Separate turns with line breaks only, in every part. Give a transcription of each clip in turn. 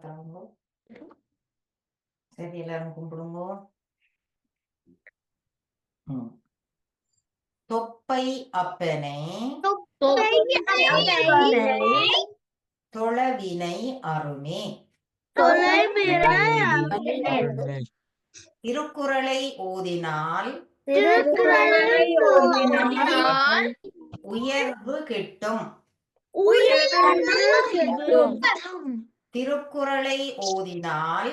கண்ணத்தாங்க சரி எல்லாரும் கும்பிடுங்க. தொப்பை அப்பனை தொழவினை அருமே திருக்குறளை ஓதினால் உயர்வு கிட்டும் திருக்குறளை ஓதினால்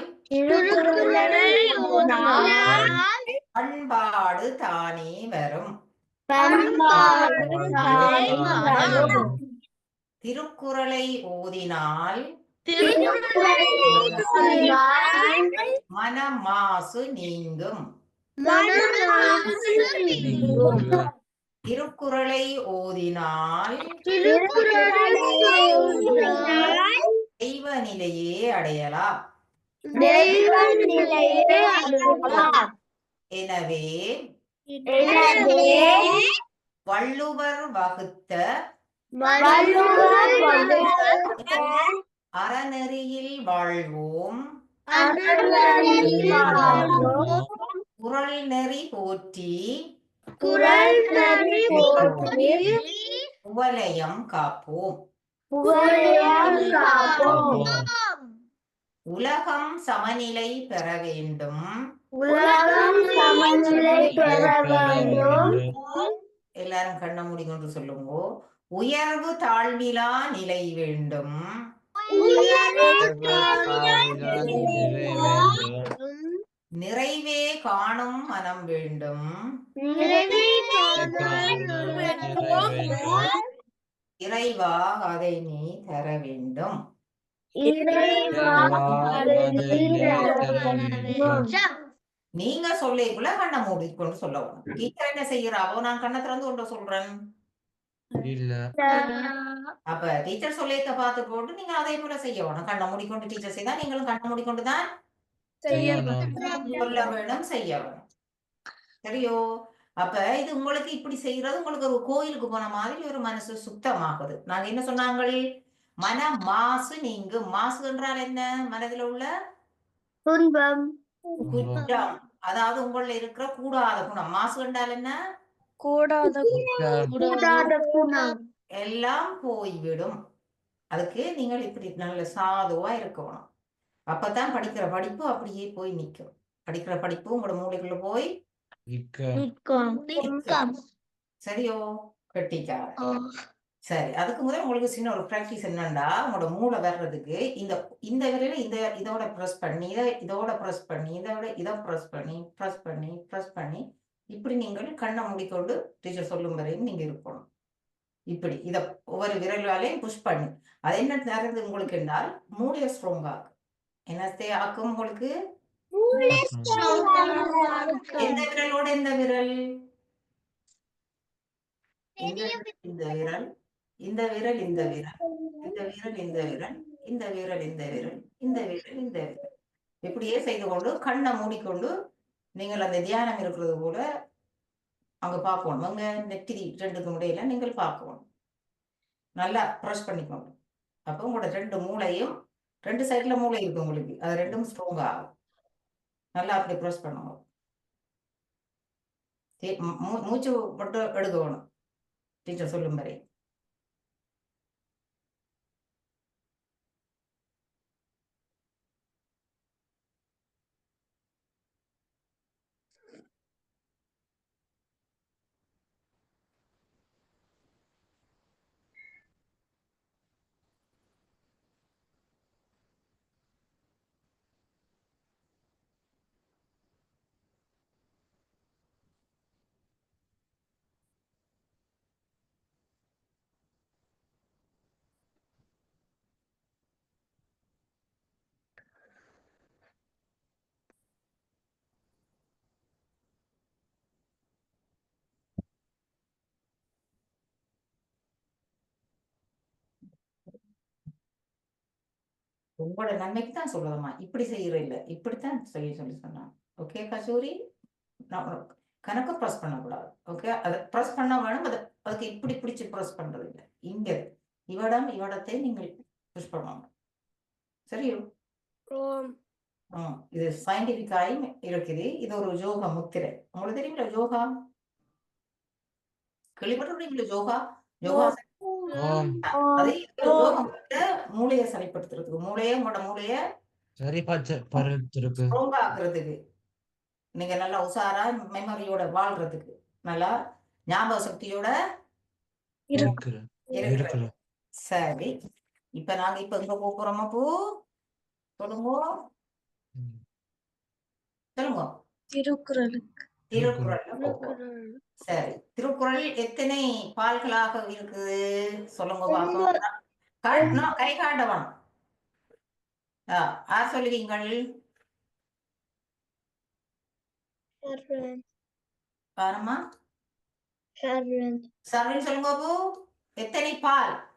பண்பாடு தானே வரும். திருக்குறளை ஓதினால் மனமாசு நீங்கும். திருக்குறளை ஓதினால் தெய்வ நிலையே அடையலாம். எனவே வள்ளுவர் வகுத்த அறநெறியில் வாழ்வோம். குறள் நெறி போற்றி.
குரல் நன்றி போற்றி.
உவலயம் காப்போம். உலகம் சமநிலை பெற வேண்டும்.
உலகம் சமநிலை பெற வேண்டும்.
எல்லாரும் கண்ண மூடிக்கொண்டு சொல்லுங்க. உயர்வு தாழ்விலா நிலை வேண்டும். நிறைவே காணும் மனம் வேண்டும். இறைவா அதை நீ தர வேண்டும். நீங்க சொல்லிக்குள்ள கண்ணை மூடிக்கொண்டு சொல்லணும் டீச்சர் என்ன செய்யறாவோ நான் கண்ணை திறந்து கொண்டு சொல்றேன். அப்ப டீச்சர் சொல்லியத பார்த்து போட்டு நீங்க அதே போல செய்யணும் கண்ணை மூடிக்கொண்டு டீச்சர் செய்தா நீங்களும் கண்ணை மூடிக்கொண்டு தான் சொல்ல வேணும் செய்ய வேணும். சரியோ? அப்ப இது உங்களுக்கு இப்படி செய்யறது உங்களுக்கு ஒரு கோயிலுக்கு போன மாதிரி ஒரு மனசு சுத்தமாகுது. நாங்க என்ன சொன்னாங்கள்? மன மாசு நீங்கு மாசு என்றால் என்ன? மனதில் உள்ள
துன்பம்.
குற்றம். அதாவது உங்கள இருக்கிற கூடாத குணம். மாசு என்றால் என்ன?
கூடாத கூடாத குணம்.
எல்லாம் போய்விடும். அதுக்கு நீங்கள் இப்படி நல்ல சாதுவா இருக்கணும். அப்பதான் படிக்கிற படிப்பு அப்படியே போய் நிக்கும் படிக்கிற படிப்பு உங்களோட மூளைக்குள்ள போய்
நிற்கும்
சரியோ கெட்டிக்கார சரி அதுக்கு முதல்ல உங்களுக்கு சின்ன ஒரு ப்ராக்டிஸ் என்னன்னா உங்களோட மூளை வர்றதுக்கு இந்த இந்த விரல இந்த இதோட ப்ரெஸ் பண்ணி இதை இதோட ப்ரெஸ் பண்ணி இதோட இதை ப்ரெஸ் பண்ணி ப்ரெஸ் பண்ணி ப்ரெஸ் பண்ணி இப்படி நீங்கள் கண்ணை மூடிக்கொண்டு டீச்சர் சொல்லும் வரையும் நீங்க இருக்கணும். இப்படி இதை ஒவ்வொரு விரலாலையும் புஷ் பண்ணி. அது என்ன தருது உங்களுக்கு என்றால் மூளையை ஸ்ட்ராங் ஆக்கும் என்னத்தை ஆக்கும் உங்களுக்கு? எந்த விரலோட எந்த விரல்? இந்த இந்த விரல் இந்த விரல் இந்த விரல். இந்த விரல் இந்த விரல் இந்த விரல் இந்த விரல் இந்த விரல் இந்த விரல். இப்படியே செய்து கொண்டு கண்ணை மூடிக்கொண்டு நீங்கள் அந்த தியானம் இருக்கிறது போல அங்க பார்க்கணும். அங்க நெத்திரி ரெண்டுக்கு முடியல நீங்கள் பார்க்கணும். நல்லா ப்ரெஸ் பண்ணிக்கோங்க. அப்போ உங்களோட ரெண்டு மூளையும் ரெண்டு சைடுல மூளை இருக்கு உங்களுக்கு. அது ரெண்டும் ஸ்ட்ராங் ஆகும். நல்லா அப்படி ப்ரெஸ் பண்ணுவோம் மூ- மூச்சு மட்டும் எடுக்கணும் டீச்சர் சொல்லும் மாதிரி உங்களோட நன்மைக்கு தான் சொல்லுதம்மா இப்படி செய்யற இல்ல. இப்படித்தான் செய்ய சொல்லி சொன்னான் ஓகே கசூரி? கணக்கு ப்ரெஸ் பண்ணக்கூடாது. ஓகே அதை ப்ரெஸ் பண்ண வேணும். அதை அதுக்கு இப்படி பிடிச்சு ப்ரெஸ் பண்றது இல்லை. இங்க இவடம் இவடத்தை நீங்கள் புஷ் பண்ணணும். சரியோ? இது சயின்டிபிக்காயும் இருக்குது. இது ஒரு யோகா முத்திரை. உங்களுக்கு தெரியுங்களா யோகா? கேள்விப்பட்டிருக்கீங்களா யோகா? யோகா அது மூளையை சரிப்படுத்துறதுக்கு மூளையை உங்களோட மூளையை
சரி பச்சை பருத்திருக்கு
ஸ்ட்ராங் ஆக்குறதுக்கு. நீங்க நல்லா உஷாரா மெமரியோட வாழ்றதுக்கு நல்லா ஞாபக சக்தியோட சரி இப்ப நாங்க இப்ப எங்க போறோமா பூ சொல்லுங்க. சொல்லுங்க.
திருக்குறளுக்கு.
போறோம். சரி. திருக்குறள் எத்தனை பால்களாக இருக்குது? சொல்லுங்க கா- காட்டவன் யார் சொல்லுவீங்கள்? பாருமா சர்வன். சொல்லுங்க பூ. எத்தனை பால்?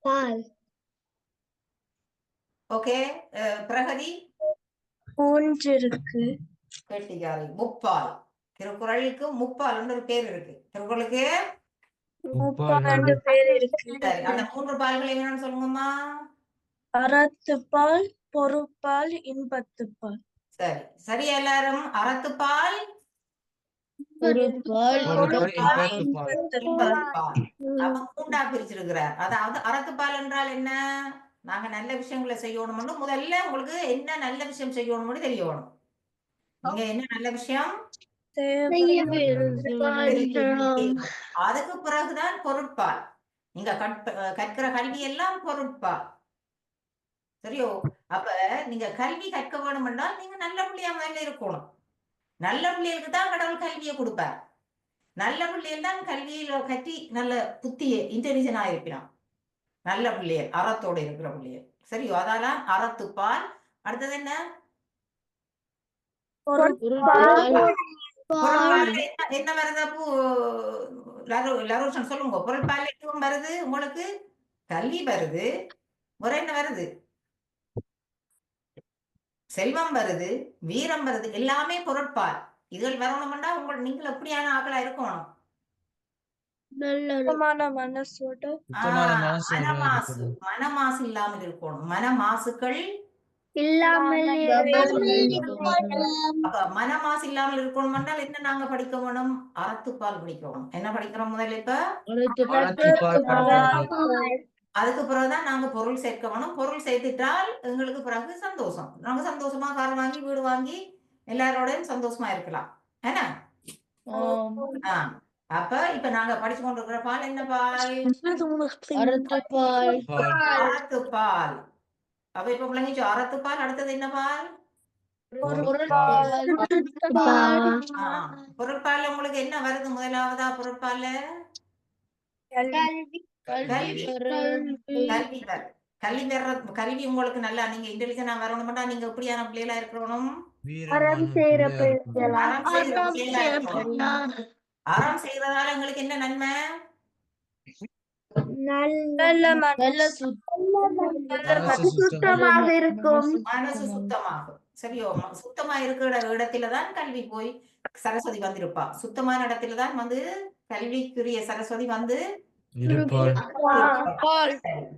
பால்.
ஓகே. பிரகதி?
மூன்று இருக்கு.
கேட்டிகாரி முப்பால். திருக்குறளுக்கு முப்பால் ஒரு பேர் இருக்கு. திருக்குறளுக்கு
முப்பது பேர் இருக்கு.
சரி அந்த மூன்று பால்கள் என்னன்னு சொல்லுங்கம்மா?
அறத்துப்பால் பொறுப்பால் இன்பத்துப்பால்.
சரி சரி எல்லாரும். அறத்துப்பால் மூண்டா பிரிச்சிருக்கிறார். அதாவது அறத்துப்பால் என்றால் என்ன? நாங்க நல்ல விஷயங்களை செய்யணும்னு முதல்ல உங்களுக்கு என்ன நல்ல விஷயம் செய்யணும்னு தெரியணும் நீங்க என்ன நல்ல விஷயம்? அதுக்கு பிறகுதான் பொருட்பால். நீங்க கற்கிற கல்வி எல்லாம் பொருட்பால். சரியோ? அப்ப நீங்க கல்வி கற்க வேணும் என்றால் நீங்க நல்ல பிள்ளையா முதல்ல இருக்கணும். நல்ல பிள்ளைகளுக்கு தான் கடவுள் கல்வியை கொடுப்பார். நல்ல பிள்ளைகள் தான் கல்வியில கற்றி நல்ல புத்திய இன்டெலிஜென்டா இருக்கிறான் நல்ல பிள்ளைகள் அறத்தோட இருக்கிற பிள்ளைகள். சரியோ? அதால அறத்துப்பால். அடுத்தது என்ன? என்ன- என்ன வருது அப்போ? லரு- லரோஷன் சொல்லுங்க. பொருட்பால் எதுவும் வருது உங்களுக்கு கல்வி வருது ஒரு என்ன வருது. செல்வம் வருது வீரம் வருது எல்லாமே பொருட்பால். இதுகள் வரணும்னா உங்கள் நீங்கள் எப்படியான ஆக்களா இருக்கணும்? மனமாசு.
இருக்கணும்.
மனமாசு இல்லாமல் இருக்கணும். மனமாசுக்கள் அப்ப மனமாசு இல்லாமல் இருக்கணும் என்றால் என்ன நாங்க படிக்க வேணும் அறத்துப்பால் படிக்கணும் என்ன படிக்கிறோம் முதல்ல இப்ப. அதுக்கு பிறகுதான் நாங்க பொருள் சேர்க்க வேணும் பொருள் சேர்த்துட்டால் எங்களுக்கு பிறகு சந்தோஷம். நாங்க சந்தோஷமா கார் வாங்கி வீடு வாங்கி எல்லாரோடையும் சந்தோஷமா இருக்கலாம். என்ன? ஆ, அப்ப இப்ப நாங்க படிச்சு கொண்டிருக்கிற பால் என்ன பால்?
பால்.
அப்ப இப்ப விளங்கிச்சோ அறத்துப்பால் அடுத்தது என்ன பால் ஆ, பொருட்பால் உங்களுக்கு என்ன வருது முதலாவதா பொருட்பால் கல்வி கல்வி வரும். கல்வி உங்களுக்கு நல்லா நீங்க இன்டெலிஜென்டா வரணும்னா நீங்க எப்படியான இருக்கணும். அறம் பிள்ளைகளா இருக்கணும். அறம் செய்யறதால உங்களுக்கு என்ன நன்மை
நல்ல மனசு
மனசு சுத்தம்.
இருக்கும்.
மனசு சுத்தமாகும். சரியோ சுத்தமா இருக்கிற இடத்துல தான் கல்வி போய் சரஸ்வதி வந்திருப்பா. சுத்தமான இடத்துல தான் வந்து கல்விக்குரிய சரஸ்வதி வந்து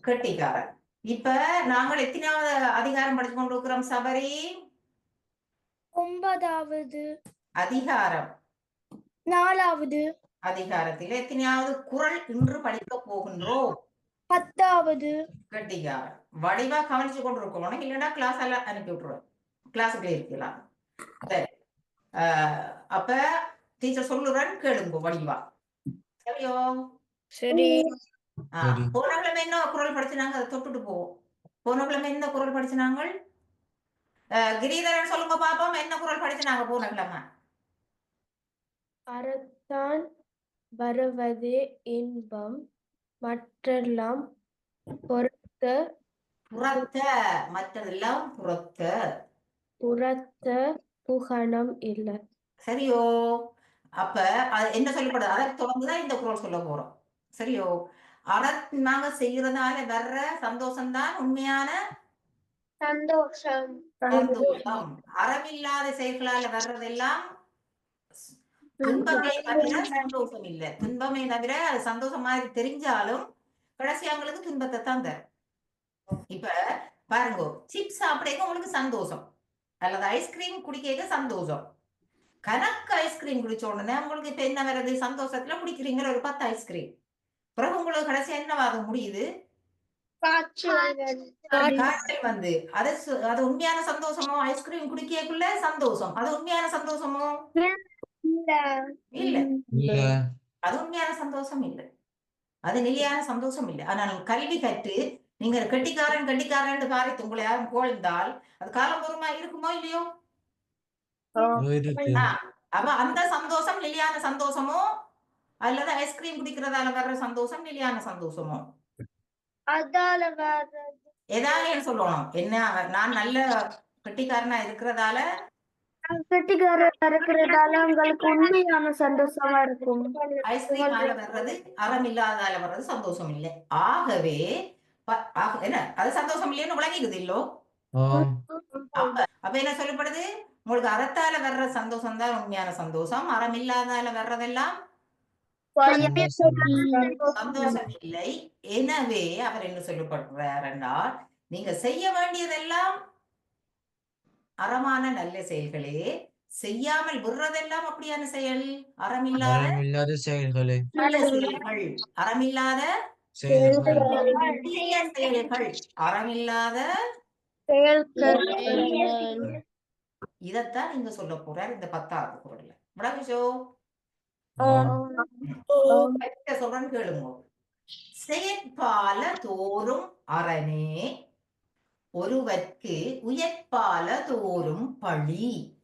கெட்டிக்காரன். இப்ப நாங்கள் எத்தனாவது அதிகாரம் படிச்சு கொண்டு இருக்கிறோம் சபரி?
ஒன்பதாவது.
அதிகாரம்.
நாலாவது.
அதிகாரத்தில் எத்தனையாவது குறள் இன்று படிக்க போகின்றோம்
பத்தாவது.
கெட்டிக்காரன் வடிவா கவனிச்சு கொண்டு இருக்கணும் இல்லைன்னா கிளாஸ் எல்லாம் அனுப்பி விட்டுருவேன். கிளாஸுக்குள்ள இருக்கலாம். சரி. அப்ப டீச்சர் சொல்லுறேன் கேளுங்க வடிவா. சரியோ?
சரி.
போன கிழமை என்ன குரல் படிச்சுனாங்க? அதை தொட்டுட்டு போவோம். போன கிழமை என்ன குரல் படிச்சுனாங்க? கிரீதரன் சொல்லுங்க பாப்போம். என்ன குரல் படிச்சுனாங்க போன கிழமை
அறத்தான் வருவதே இன்பம். மற்றெல்லாம் பொறுத்த
புறத்த மற்றதெல்லாம் புறத்த.
புறத்த புகணம் இல்லை.
சரியோ? அப்ப அது என்ன சொல்லப்படுது? அதை தொடர்ந்துதான் இந்த குரல் சொல்ல போறோம். சரியோ? அற நாங்க செய்யறதால வர்ற சந்தோஷம்தான் உண்மையான
சந்தோஷம்.
சந்தோஷம். அறமில்லாத செயல்களால வர்றதெல்லாம் துன்பமே தவிர சந்தோஷம் இல்ல துன்பமே தவிர அது சந்தோஷம் மாதிரி தெரிஞ்சாலும் கடைசி அவங்களுக்கு துன்பத்தை தான் தரும். இப்ப பாருங்க சிப்ஸ் சாப்பிடக்க உங்களுக்கு சந்தோஷம். அல்லது ஐஸ்கிரீம் குடிக்க சந்தோஷம். கணக்கு ஐஸ்கிரீம் குடிச்ச உடனே உங்களுக்கு இப்ப என்ன வருது சந்தோஷத்துல குடிக்கிறீங்க ஒரு பத்து ஐஸ்கிரீம் பிறகு உங்களுக்கு கடைசி என்னவாக முடியுது? காய்ச்சல் வந்து. அது சு- அது உண்மையான சந்தோஷமோ? ஐஸ்கிரீம் குடிக்கக்குள்ள சந்தோஷம். அது உண்மையான சந்தோஷமோ? இல்ல.
இல்ல.
அது உண்மையான சந்தோஷம் இல்லை. அது நிலையான சந்தோஷம் இல்லை. ஆனால் கல்வி கற்று நீங்க கெட்டிக்காரன் கெட்டிக்காரன் பாரித்து உங்களை யாரும் கோழ்ந்தால் அது காலம்பூர்வமா இருக்குமோ இல்லையோ? அப்ப அந்த சந்தோஷம் நிலையான சந்தோஷமோ? அல்லது ஐஸ்கிரீம் குடிக்கிறதால வர்ற சந்தோஷம் நிலையான சந்தோஷமோ?
அதால
ஏதாவது சொல்லணும் என்ன நான் நல்ல கெட்டிக்காரனா இருக்கிறதால
கெட்டிக்காரர் இருக்கிறதால உங்களுக்கு உண்மையான சந்தோஷமா இருக்கும்.
ஐஸ்கிரீமால வர்றது அறம் இல்லாதால வர்றது சந்தோஷம் இல்லை. ஆகவே என்ன அது சந்தோஷம் இல்லைன்னு விளங்கிக்குது இல்லோ? அப்ப என்ன சொல்லப்படுது? உங்களுக்கு அறத்தால வர்ற சந்தோஷம் தான் உண்மையான சந்தோஷம். அறம் இல்லாதால வர்றதெல்லாம் சந்தோஷம் இல்லை. எனவே அவர் என்ன சொல்லப்படுறார் என்றால் நீங்க செய்ய வேண்டியதெல்லாம் அறமான நல்ல செயல்களே செய்யாமல் விடுறதெல்லாம் அப்படியான செயல்? அறமில்லாத?
அறமில்லாத செயல்களே.
அறமில்லாத?
செயல்கள்.
அறமில்லாத? இதத்தான் நீங்க சொல்ல போறார் இந்த பத்தாவது குரல்ல. கரெக்டா சொல்றேன்னு கேளுங்க. செயற்பால தோறும் அரணே ஒருவர்க்கு உயர்ப்பால தோறும் பழி.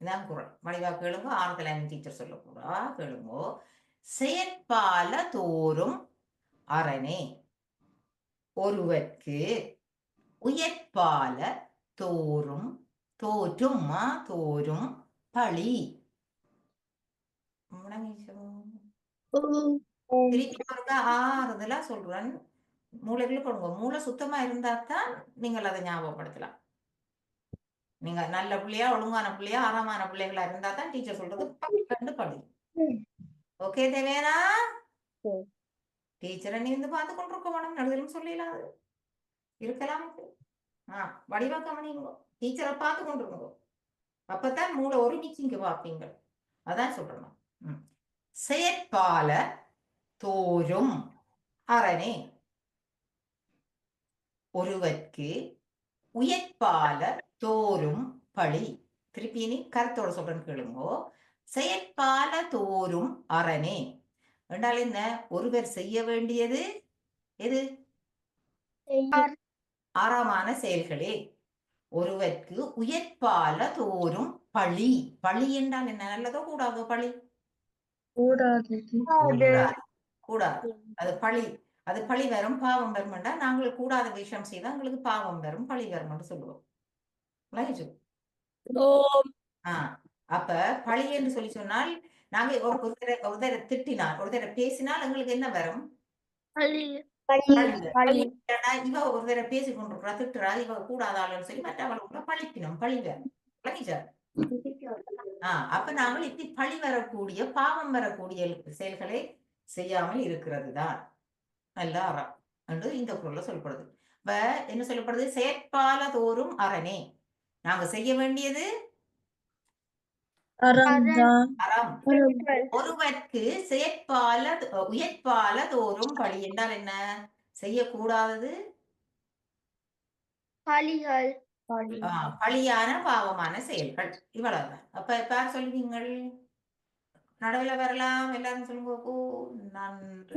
இதான் குரல். வடிவா கேளுங்க. ஆறுதல் டீச்சர் சொல்ல போறா கேளுங்க. செயற்பால தோறும் அரணே. ஒருவர்க்கு உயர்ப்பால தோறும் தோற்றும் தோறும் பழி. திருப்பி ஆறுதலா சொல்றேன். மூளைக்குள்ள போடுங்க மூளை சுத்தமா இருந்தா தான் நீங்கள் அதை ஞாபகப்படுத்தலாம். நீங்க நல்ல பிள்ளையா ஒழுங்கான பிள்ளையா ஆறாமான பிள்ளைகளா இருந்தா தான் டீச்சர் சொல்றது கண்டு படி ஓகே தேவேனா
சரி.
டீச்சரை நீ வந்து பார்த்து கொண்டிருக்க வேணும். நடுதலும் சொல்லலாம் அது. இருக்கலாம் ஆ வடிவா கவனிங்க டீச்சரை பார்த்து கொண்டிருங்க. அப்பதான் மூளை ஒருமிச்சு இங்க பார்ப்பீங்க. அதான் சொல்றேன். செயற்பால தோறும் அரணே. ஒருவர்க்கு உயர்ப்பால தோறும் பழி. திருப்பி நீ கருத்தோட சொல்றேன்னு கேளுங்கோ. செயற்பால தோறும் அரணே என்றால் என்ன? ஒருவர் செய்ய வேண்டியது எது? அறமான செயல்களே. ஒருவர்க்கு உயர்ப்பால தோறும் பழி. பழி என்றால் என்ன? நல்லதோ கூடாதோ பழி? கூடாது. கூடாது. அது பழி. அது பழி வரும் பாவம் வரும்டா நாங்கள் கூடாத விஷயம் செய்தா எங்களுக்கு பாவம் வரும் பழி வரும்னு சொல்லுவோம். அப்ப பழி என்று சொல்லி சொன்னால் நாங்க ஒரு ஒருத்தரை ஒருத்தரை திட்டினால் ஒருத்தரை பேசினால் எங்களுக்கு என்ன வரும்? இவ ஒருத்தரை பேசி கொண்டிருக்கிறா திட்டுறா இவ கூடாத ஆளுன்னு சொல்லி மற்றவங்களுக்குள்ள பழிப்பினம் பழி வரும். விளங்கிச்சா ஆஹ் அப்ப நாங்கள் இப்படி பழி வரக்கூடிய பாவம் வரக்கூடிய செயல்களை செய்யாமல் இருக்கிறது தான். நல்ல அறம் என்று இந்த குரல்ல சொல்லப்படுது. இப்ப என்ன சொல்லப்படுது? செயற்பால தோறும் அரணே நாங்க செய்ய வேண்டியது? அறம். ஒருவர்க்கு செயற்பால உயர்ப்பால தோறும் பழி என்றால் என்ன? செய்யக்கூடாதது? பழியான பாவமான செயல்கள். இவ்வளவுதான். அப்ப யார் சொல்லுவீங்கள் நடுவில் வரலாம் எல்லாரும் சொல்லுங்க நன்றி.